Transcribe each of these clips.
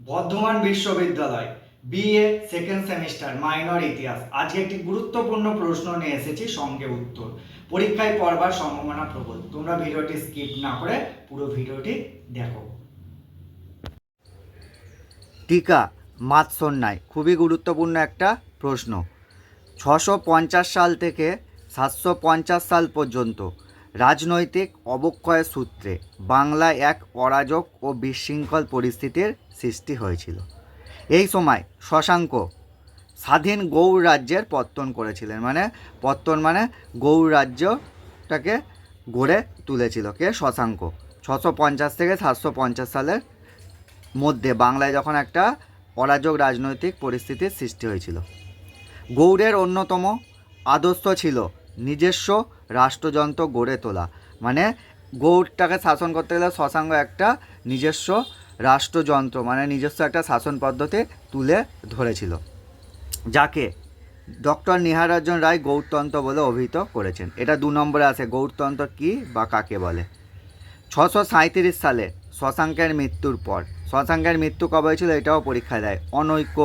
বর্ধমান বিশ্ববিদ্যালয় BA second semester minor ইতিহাস। আজকে একটি গুরুত্বপূর্ণ প্রশ্ন নিয়ে এসেছি, সঙ্গে উত্তর। পরীক্ষায় পড়বার সম্ভাবনা প্রবল। তোমরা ভিডিওটি স্কিপ না করে পুরো ভিডিওটি দেখো। টিকা মাতসন্যায় খুবই গুরুত্বপূর্ণ একটা প্রশ্ন। ছশো পঞ্চাশ সাল থেকে সাতশো পঞ্চাশ সাল পর্যন্ত রাজনৈতিক অবক্ষয়ের সূত্রে বাংলায় এক অরাজক ও বিশৃঙ্খল পরিস্থিতির সৃষ্টি হয়েছিল। এই সময় শশাঙ্ক স্বাধীন গৌড় রাজ্যের পত্তন করেছিলেন। মানে পত্তন মানে গৌড় রাজ্যটাকে গড়ে তুলেছিল। কে? শশাঙ্ক। ছশো পঞ্চাশ থেকে সাতশো পঞ্চাশ সালের মধ্যে বাংলায় যখন একটা অরাজক রাজনৈতিক পরিস্থিতির সৃষ্টি হয়েছিল। গৌড়ের অন্যতম আদর্শ ছিল নিজস্ব রাষ্ট্রযন্ত্র গড়ে তোলা। মানে গৌড়টাকে শাসন করতে গেলে শশাঙ্ক একটা নিজস্ব রাষ্ট্রযন্ত্র মানে নিজস্ব একটা শাসন পদ্ধতি তুলে ধরেছিল, যাকে ডক্টর নিহারাজন রায় গৌরতন্ত্র বলে অভিহিত করেছেন। এটা দু নম্বরে আছে গৌরতন্ত্র কী বা কাকে বলে? ছশো সাঁইত্রিশ সালে শশাঙ্কের মৃত্যুর পর, শশাঙ্কের মৃত্যু কবে হয়েছিল এটাও পরীক্ষা দেয়। অনৈক্য,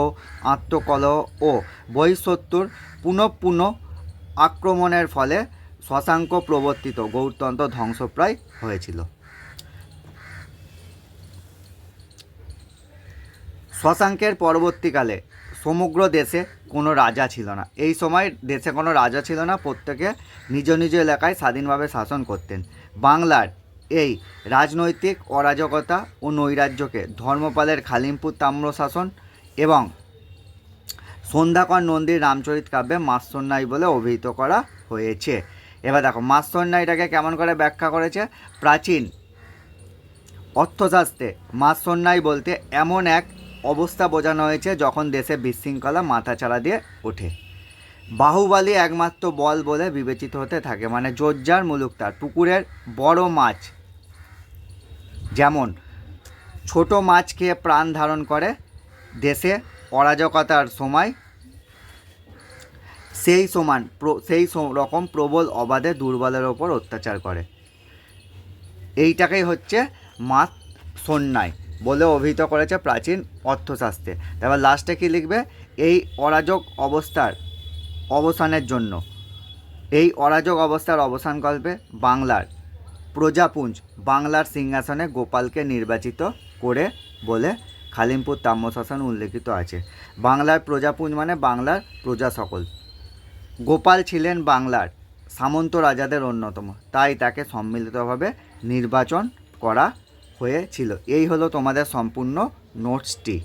আত্মকলহ ও বহিঃশত্রুর পুনঃ পুনঃ আক্রমণের ফলে শশাঙ্ক প্রবর্তিত গৌরতন্ত্র ধ্বংসপ্রায় হয়েছিল। শশাঙ্কের পরবর্তীকালে সমগ্র দেশে কোনো রাজা ছিল না। এই সময় দেশে কোনো রাজা ছিল না, প্রত্যেকে নিজ নিজ এলাকায় স্বাধীনভাবে শাসন করতেন। বাংলার এই রাজনৈতিক অরাজকতা ও নৈরাজ্যকে ধর্মপালের খালিমপুর তাম্রশাসন এবং সন্ধ্যাকর নন্দীর রামচরিত কাব্যে মাৎসন্যায় বলে অভিহিত করা হয়েছে। এবার দেখো মাৎসন্যায়টাকে কেমন করে ব্যাখ্যা করেছে? প্রাচীন অর্থশাস্ত্রে মাৎসন্যায় বলতে এমন এক অবস্থা বোঝানো হয়েছে যখন দেশে বিশৃঙ্খলা মাথাচাড়া দিয়ে ওঠে। বাহুবালী একমাত্র বল বলে বিবেচিত হতে থাকে মানে জোরজার মুলুক তার, পুকুরের বড় মাছ। যেমন, ছোট মাছ খেয়ে প্রাণ ধারণ করে দেশে অরাজকতার সময় সেই সমান সেই রকম প্রবল অবাধে দুর্বলের ওপর অত্যাচার করে। এইটাকেই হচ্ছে মাত সন্ন্যায় বলে অভিহিত করেছে প্রাচীন অর্থশাস্ত্রে। তারপর লাস্টে কী লিখবে? এই অরাজক অবস্থার অবসানের জন্য। এই অরাজক অবস্থার অবসান কল্পে বাংলার প্রজাপুঞ্জ, বাংলার সিংহাসনে গোপালকে নির্বাচিত করে বলে খালিমপুর তাম্রশাসন উল্লেখিত আছে। বাংলার প্রজাপুঞ্জ মানে বাংলার প্রজা সকল গোপাল ছিলেন বাংলার সামন্ত রাজাদের অন্যতম, তাই তাকে সম্মিলিতভাবে নির্বাচন করা হয়েছিল। এই হলো তোমাদের সম্পূর্ণ নোটসটি।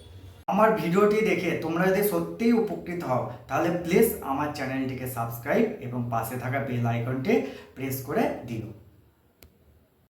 আমার ভিডিওটি দেখে তোমরা যদি সত্যিই উপকৃত হও, তাহলে প্লিজ আমার চ্যানেলটিকে সাবস্ক্রাইব এবং পাশে থাকা বেল আইকনটি প্রেস করে দিও।